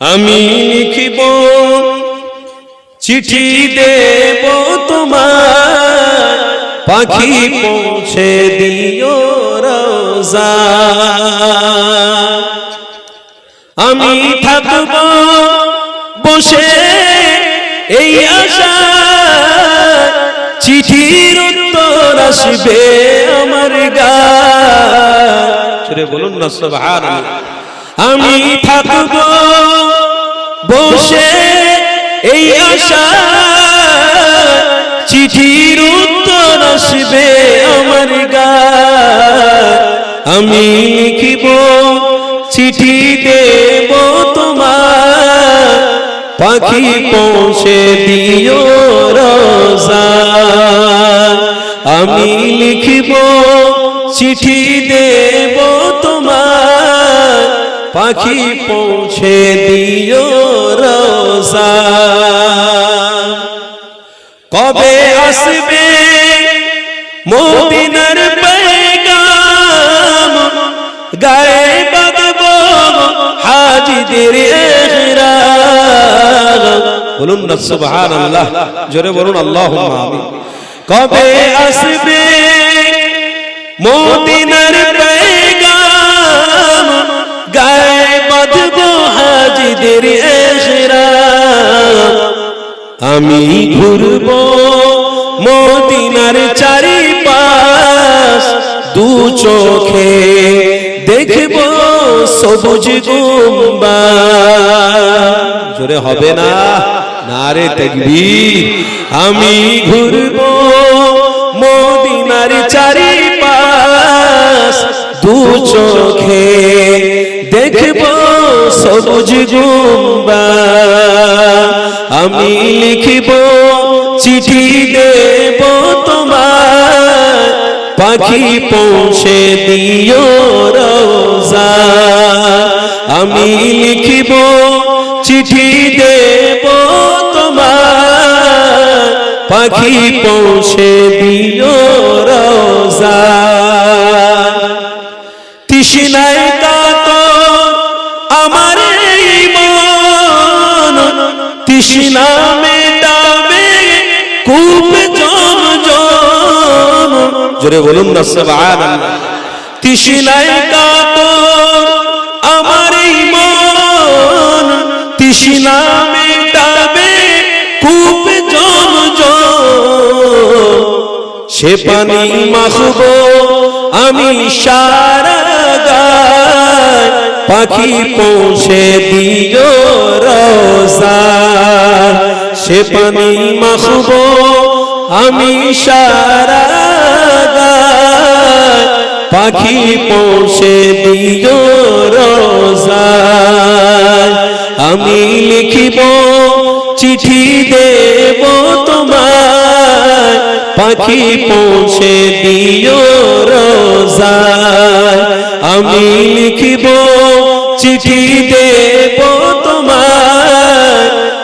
আমি লিখিব চিঠি দেব তোমার। পাখি পৌঁছে দিও রোজা। আমি থাকব বসে এই আশা উত্তর আসবে আমার গা। বলুন না, সুবহানাল্লাহ। আমি থাকব বসে এই আশা। চিঠির উত্তর আসবে আমার গা। আমি লিখিব চিঠি দেব তোমার পাখি পৌঁছে দিও আমি লিখিব, চিঠি দেব তোমার পাখি পৌঁছে দিও রোজা। কবে আসবে মদিনার পেগাম? গায়ে বাঁধব হাজিদের ইহরাম বলুন না, সুবহানাল্লাহ। জোরে বলুন, আল্লাহুম্মা আমিন। কবে আসবে মদিনার পেগাম? গায়ে বাঁধব হাজিদের আমি ঘুরব মদিনার চারিপাশ। দু চোখে দেখব সবুজ গুম্বা জোরে হবে না? নারে দেখবি আমি ঘুরব দেখব সবুজ গুম্বা। আমি লিখিব চিঠি দেব তোমার পাখি পৌঁছে দিও রোজা। আমি লিখিব চিঠি দেব তোমার পাখি পৌঁছে তৃষ্ণা মেটাবে কূপ জম জম। জোরে বলুন না, সুবহানাল্লাহ। তৃষ্ণায় কাতর আমার এই মন। তৃষ্ণা মেটাবে কূপ জম জম। সে পানি মাখব, আমি সারা গায়। পাখি পৌঁছে দিও সে পানি মাখব, আমি সারা পাখি পৌঁছে দিও আমি লিখিব, চিঠি দেব তোমার পাখি পৌঁছে দিও রোজা আমি লিখিব, চিঠি